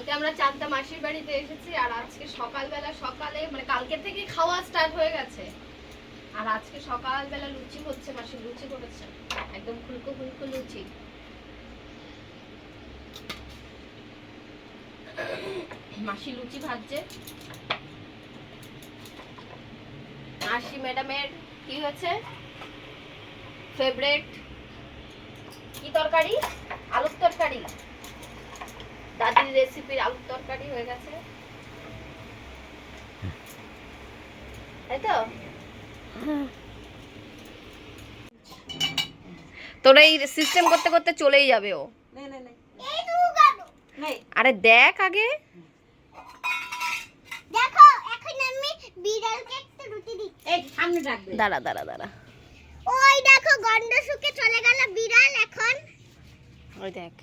কালকে আমরা চারটা মাসির বাড়িতে এসেছি, আর আজকে সকালবেলা সকালে মানে কালকে থেকে খাওয়া স্টার্ট হয়ে গেছে। আর আজকে সকালবেলা লুচি হচ্ছে, মাসি লুচি করেছে। একদম ফুলকো ফুলকো লুচি। মাসি লুচি ভাজছে। মাসি, ম্যাডামের কি হয়েছে? ফেভারেট কি তরকারি? আলুর তরকারি? দাদির রেসিপির আলুর তরকারি হয়ে গেছে। তাই তো? তোরা এই সিস্টেম করতে করতে চলেই যাবে ও। নে নে নে এই তো গানো নে আরে দেখ আগে। দেখো এখন আমি বিড়ালকে একটা রুটি দিচ্ছি। এই সামনে ডাকবে দাঁড়া দাঁড়া দাঁড়া। ওই দেখো গন্ড শুকে চলে গেল বিড়াল এখন। ওই দেখ।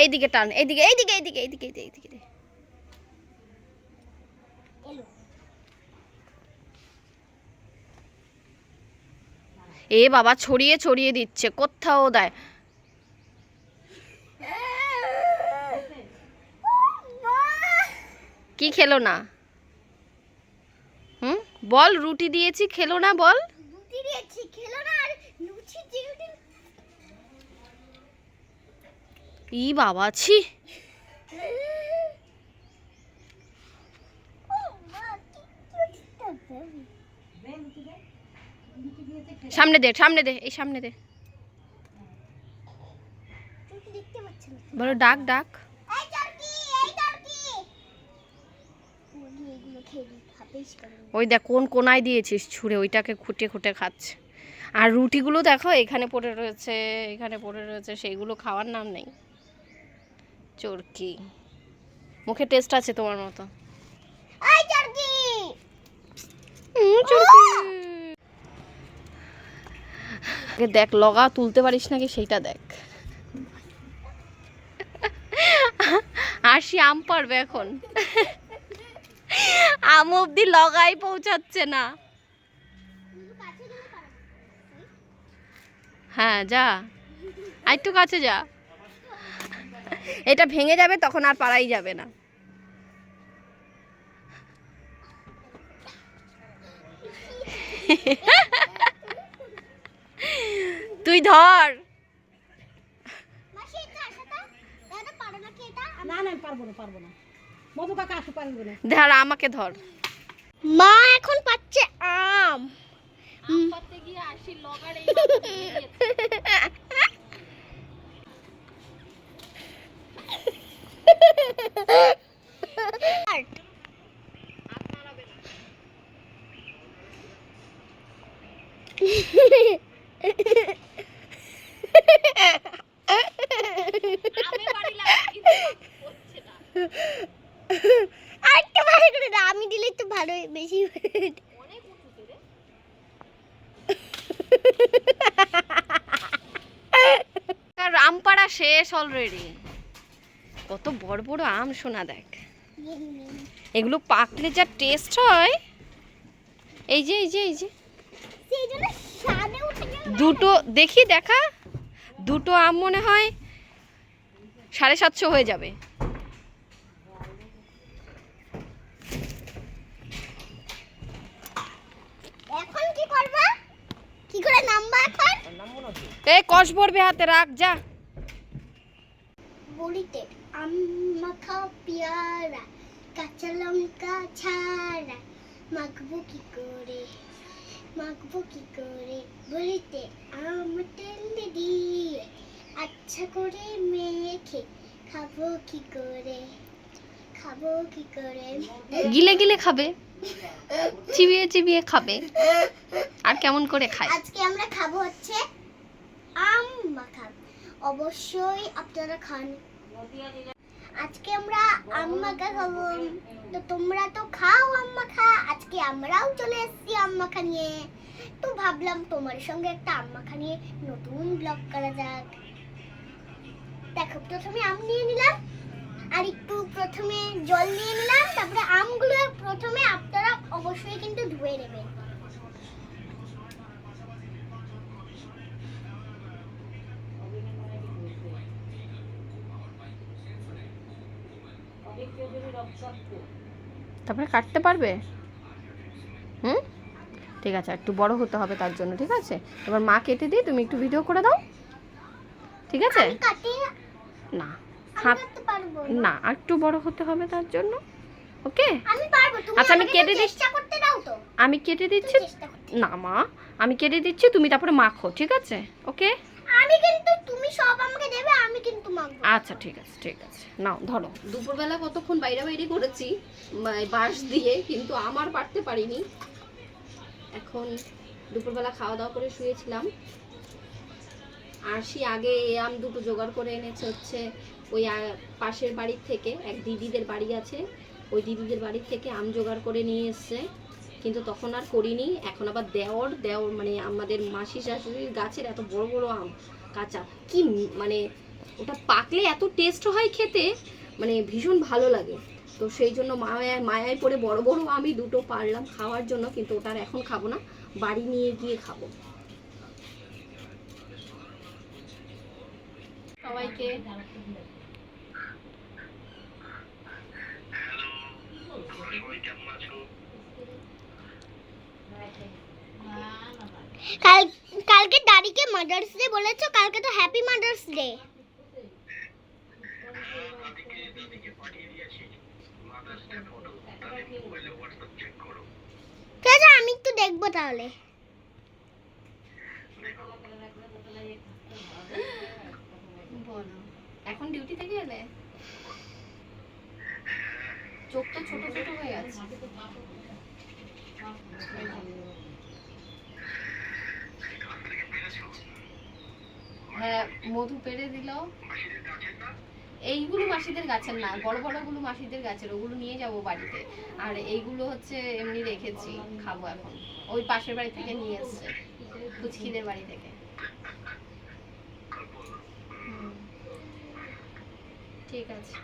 এইদিকে টান, এইদিকে এইদিকে এইদিকে এইদিকে এইদিকে এইদিকে। এ বাবা, ছড়িয়ে ছড়িয়ে দিচ্ছে, কোথাও দেয়। কি খেলো না? হুম? বল, রুটি দিয়েছি, খেলো না বল? রুটি দিয়েছি, খেলো না, আর লুচি ই বাবা, ছি। সামনে দে সামনে দে, এই সামনে দে। বলো ডাক ডাক। ওই দেখ, কোন কোনায় দিয়েছিস ছুঁড়ে, ওইটাকে খুঁটে খুঁটে খাচ্ছে। আর রুটিগুলো দেখো, এখানে পড়ে রয়েছে, এখানে পড়ে রয়েছে, সেইগুলো খাওয়ার নাম নেই। চরকি। মুখে টেস্ট আছে তোমার মতো। দেখ লগা তুলতে পারিস নাকি সেইটা দেখ। আরশি আম পারবে এখন। আম অব্দি লগাই পৌঁছাচ্ছে না। হ্যাঁ যা। আর একটু কাছে যা। এটা ভেঙে যাবে তখন আর পারাই যাবে না। তুই ধর। আসু ধর আমাকে ধর। মা এখন পাচ্ছে আম। আরেকটা ভালো করে দাও, আমি দিলে একটু ভালো বেশি আর আম পাড়া শেষ অলরেডি কত বড় বড় আম শোনা দেখ। এগুলো পাকলে যা টেস্ট হয়। এই যে এই যে এই যে। গেল দুটো দেখি দেখা। দুটো আম মনে হয় সাড়ে সাতশো হয়ে যাবে। এখন কি করবা? কি করে নামবা এখন? এই কষ ভরবে হাতে রাখ যা। বড়িতে আম মাখা পেয়ারা কাঁচা লঙ্কা ছাড়া মাখবো কি করে? মাখবো কি করে? বড়িতে আম তেল দিয়ে আচ্ছা করে মেখে খাব কি করে? খাব কি করে? গিলে গিলে খাবে। চিবিয়ে চিবিয়ে খাবে। আর কেমন করে খায়? আজকে আমরা খাব হচ্ছে আম মাখা। অবশ্যই আপনারা খান। আজকে আমরা আম মাখা খাব। তো তোমরা তো খাও আম মাখা। আজকে আমরাও চলে এসেছি আম মাখা নিয়ে। তো ভাবলাম তোমার সঙ্গে একটা আম মাখা নিয়ে নতুন ব্লগ করা যাক। দেখো, প্রথমে আম নিয়ে নিলাম, আর একটু প্রথমে জল নিয়ে নিলাম, তারপরে আমগুলো প্রথমে আপনারা অবশ্যই কিন্তু ধুয়ে নেবেন। তারপরে কাটতে পারবে? হুম? ঠিক আছে একটু বড় হতে হবে তার জন্য ঠিক আছে? এবার মা কেটে দিই তুমি একটু ভিডিও করে দাও। ঠিক আছে? না হাত না। একটু বড় হতে হবে তার জন্য ওকে? আমি পারব তুমি আচ্ছা, আমি কেটে দিচ্ছি। চেষ্টা করতে দাও তো। আমি কেটে দিচ্ছি না মা আমি কেটে দিচ্ছি তুমি তারপরে মাখো ঠিক আছে? ওকে? আমি কিন্তু তুমি সব আমাকে দেবে আমি কিন্তু মাখবো। আচ্ছা ঠিক আছে ঠিক আছে। নাও ধরো। দুপুরবেলা কতক্ষণ বাইরে বাইরে করেছি বা- বাঁশ দিয়ে কিন্তু আমার পারতে পারিনি। এখন দুপুরবেলা খাওয়া দাওয়া করে শুয়েছিলাম। আর সে আগে এ আম দুটো জোগাড় করে এনেছে হচ্ছে ওই পাশের বাড়ির থেকে এক দিদিদের বাড়ি আছে। ওই দিদিদের বাড়ির থেকে আম জোগাড় করে নিয়ে এসছে। কিন্তু তখন আর করিনি। এখন আবার দেওর দেওর মানে আমাদের মাসি শাশুড়ির গাছের এত বড় বড় আম, কাঁচা। কি মানে ওটা পাকলে এত টেস্ট হয় খেতে মানে ভীষণ ভালো লাগে। তো সেই জন্য মায়ায় মায়ায় পড়ে বড় বড় আমি দুটো পারলাম খাওয়ার জন্য, কিন্তু ওটার এখন খাব না, বাড়ি নিয়ে গিয়ে খাব। সবাইকে কাল, কালকে দাদিকে মাদার্স ডে বলেছ, কালকে তো হ্যাপি মাদার্স ডে ঠিক আমি একটু দেখব তাহলে। এখন ডিউটি থেকে এলে? চোখ তো ছোট ছোট হয়ে আছে। হ্যাঁ মধু পেড়ে দিল। এইগুলো মাসিদের গাছের না বড় বড়গুলো মাসিদের গাছের ওগুলো নিয়ে যাব বাড়িতে। আর এইগুলো হচ্ছে এমনি রেখেছি খাব এখন। ওই পাশের বাড়ি থেকে নিয়ে এসছে কুচকিদের বাড়ি থেকে। ঠিক আছে।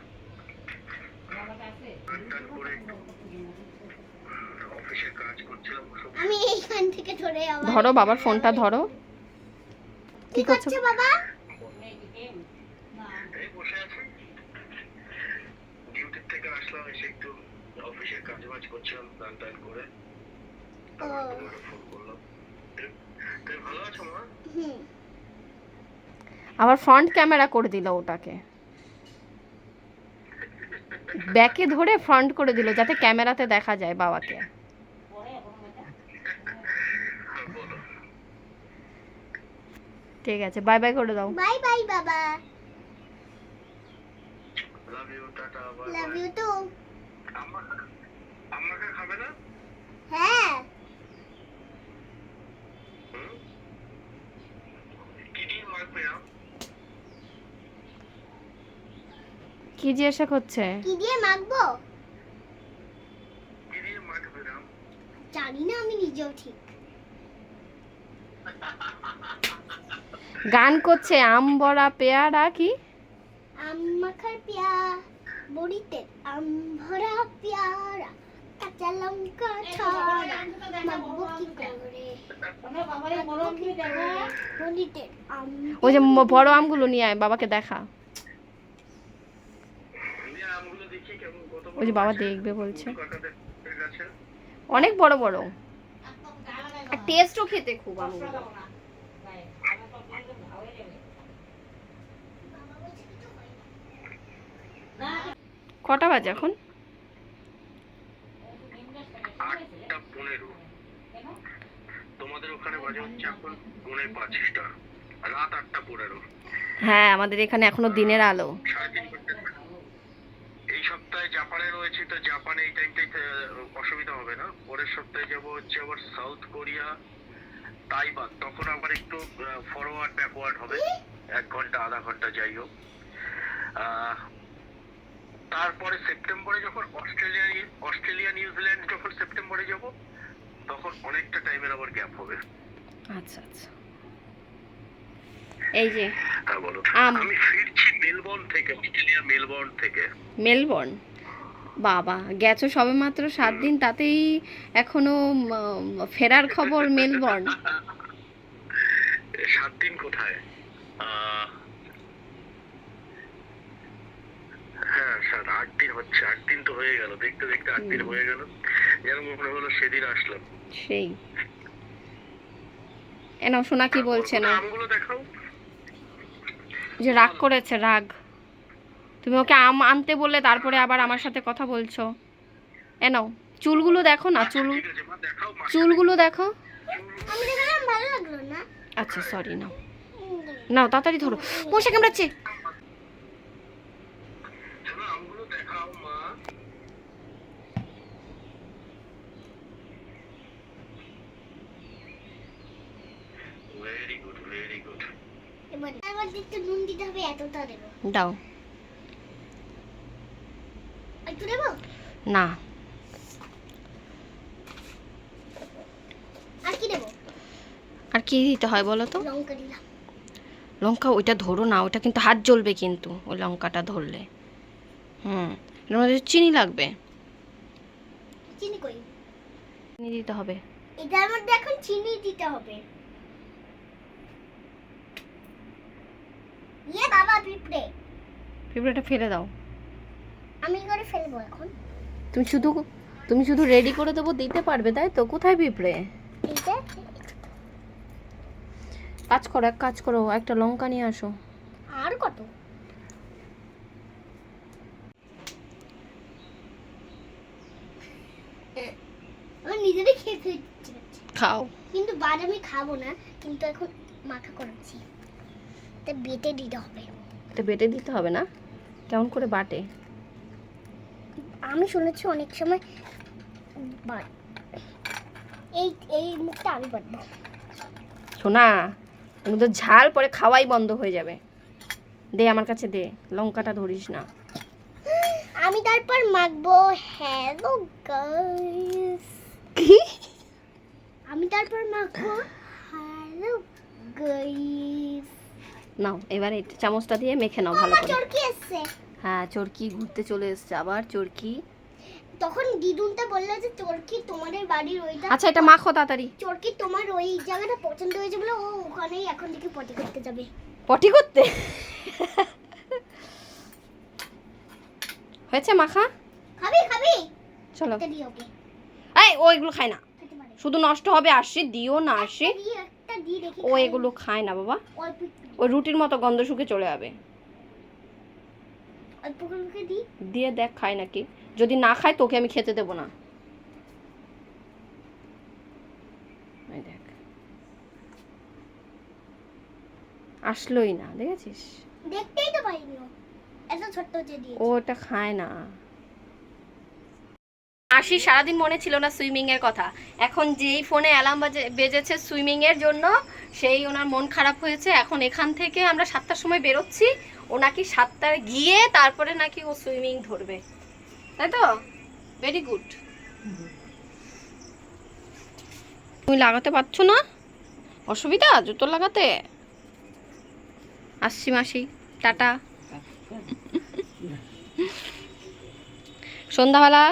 আমি এইখান থেকে ধরে ধরো বাবার ফোনটা ধরো। কি করছ? বাবা? এই বসে আছি। ডিউটির থেকে আসলাম এসে একটু অফিসের কাজ করছিলাম স্নান টান করে। তারপর ও। তোমাকে ফোন করলাম। তুমি- তুমি ভালো আছো মা? আবার ফ্রন্ট ক্যামেরা করে দিল ওটাকে। ব্যাকে ধরে ফ্রন্ট করে দিল যাতে ক্যামেরাতে দেখা যায় বাবাকে হ্যাঁ, বলো ঠিক আছে বাই বাই করে দাও। বাই বাই বাবা। Love you tata bye love you too আম্মা আম্মাকে খাবে না? হ্যাঁ। কি জিজ্ঞাসা করছে কি দিয়ে মাখবো? কি দিয়ে মাখবে জানি না আমি নিজেও ঠিক। গান করছে আম বড়া পেয়ারা কি? আম মাখার পেয়া বড়িতে আম ভরা পেয়ারা কাঁচা লঙ্কা ছড়া মাখবো কি করে? বড়িতে আম ওই যে বড় আমগুলো নিয়ে আয় বাবাকে দেখা। দিয়ে আমগুলো দেখি কেমন কত ওই যে বাবা দেখবে বলছে। অনেক বড় বড়। আর টেস্টও খেতে খুব আমগুলো কটা বাজে এখন? তোমাদের ওখানে বাজে হচ্ছে এখন পৌনে পাঁচটা। রাত আটটা পনেরো। হ্যাঁ আমাদের এখানে এখনও দিনের আলো। এই সপ্তাহে জাপানে রয়েছে তো জাপানে এই টাইমটাই অসুবিধা হবে না। পরের সপ্তাহে যাব হচ্ছে আবার সাউথ কোরিয়া তাইবান তখন আবার একটু ফরওয়ার্ড ব্যাকওয়ার্ড হবে। এক ঘণ্টা আধা ঘণ্টা যাই হোক। তারপরে সেপ্টেম্বরে যখন অস্ট্রেলিয়া অস্ট্রেলিয়া নিউজিল্যান্ড যখন সেপ্টেম্বরে যাব তখন অনেকটা টাইমের আবার গ্যাপ হবে। আচ্ছা আচ্ছা। এই যে হ্যাঁ বলো। আমি ফিরছি মেলবোর্ন থেকে অস্ট্রেলিয়া মেলবোর্ন থেকে। মেলবোর্ন? বাবা গেছো সবে মাত্র সাত দিন তাতেই এখনও ফেরার খবর মেলবোর্ন? সাত দিন কোথায়? আট দিন হচ্ছে আট দিন তো হয়ে গেল দেখতে দেখতে আট দিন হয়ে গেল। যেন মনে হলো সেদিন আসলাম। সেই। এ নাও শোনা কি বলছে না আমগুলো দেখাও? যে রাগ করেছে রাগ। তুমি ওকে আম আনতে বললে তারপরে আবার আমার সাথে কথা বলছো। এ নাও চুলগুলো দেখো না চুল দেখাও মা। চুলগুলো দেখো। আমি দেখলাম ভালো লাগল না। আচ্ছা সরি নাও। নাও তাড়াতাড়ি ধরো। মশা কামড়াচ্ছে শোনো আমগুলো দেখাও মা ভেরি গুড ভেরি গুড নুন দিতে হবে এতটা দেবো। দাও। একটু দেবো? না। আর কি দেবো? আর কি দিতে হয় বলো তো? লঙ্কা দিলাম। লঙ্কা ওইটা ধরো না ওটা কিন্তু হাত জ্বলবে কিন্তু ওই লঙ্কাটা ধরলে। হুম এর মধ্যে চিনি লাগবে? চিনি কই? চিনি দিতে হবে। এটার মধ্যে এখন চিনি দিতে হবে। ইয়ে বাবা পিঁপড়ে। পিঁপড়েটা ফেলে দাও। আমি করে ফেলব এখন? তুমি শুধু তুমি শুধু রেডি করে দেবো দিতে পারবে তাই তো? কোথায় পিঁপড়ে? কাজ করো এক কাজ করো একটা লঙ্কা নিয়ে আসো। আর কত? আমার নিজেরই করছে। খাও। কিন্তু বাদ আমি খাব না কিন্তু এখন মাখা করাচ্ছি। তা বেটে দিতে হবে। এটা বেটে দিতে হবে না? কেমন করে বাটে? আমি শুনেছি অনেক সময় এই এই মুখটা আমি বাটবো। শোনা তো ঝাল পরে খাওয়াই বন্ধ হয়ে যাবে। দে আমার কাছে দে লঙ্কাটা ধরিস না। আমি তারপর মাখবো। হ্যালো গাইস আমি তারপর মাখবো। হ্যালো গাইস নাও এবারে এটা চামচটা দিয়ে মেখে নাও ভালো করে। চরকি এসছে হ্যাঁ চরকি ঘুরতে চলে এসছে আবার চরকি। তখন দিদুনটা বলল যে চরকি তোমাদের বাড়ির ওইটা আচ্ছা এটা মাখো তাড়াতাড়ি। চরকি তোমার ওই জায়গাটা পছন্দ হয়েছে বলে ও ওখানেই এখন থেকে পটি করতে যাবে। পটি করতে? হয়েছে মাখা? খাবি খাবি? চলো। এই ও এগুলো খায় না। শুধু নষ্ট হবে আসি দিও না আসি ও এগুলো খায় না বাবা। ওই রুটির মতো গন্ধ শুকে চলে যাবে। দিয়ে দেখ খায় নাকি। যদি না খায় তোকে আমি খেতে দেবো না। দেখ। আসলোই না দেখেছিস? দেখতেই তো পারিনি ও। এত ছোট্ট যে ও ওটা খায় না। আশি সারাদিন মনে ছিল না সুইমিং এর কথা। এখন যেই ফোনে অ্যালার্ম বাজে বেজেছে সুইমিং এর জন্য সেই ওনার মন খারাপ হয়েছে। এখন এখান থেকে আমরা সাতটার সময় বেরোচ্ছি। ও নাকি সাতটায় গিয়ে তারপরে নাকি ও সুইমিং ধরবে। তাই তো? ভেরি গুড তুমি লাগাতে পারছ না? অসুবিধা? জুতো লাগাতে? আসছি মাসি। টাটা। সন্ধ্যাবেলা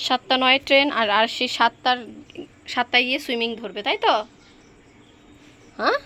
সাতটা নয় ট্রেন আর আর সেই সাতটার সাতটায় গিয়ে সুইমিং ধরবে তাই তো? হ্যাঁ?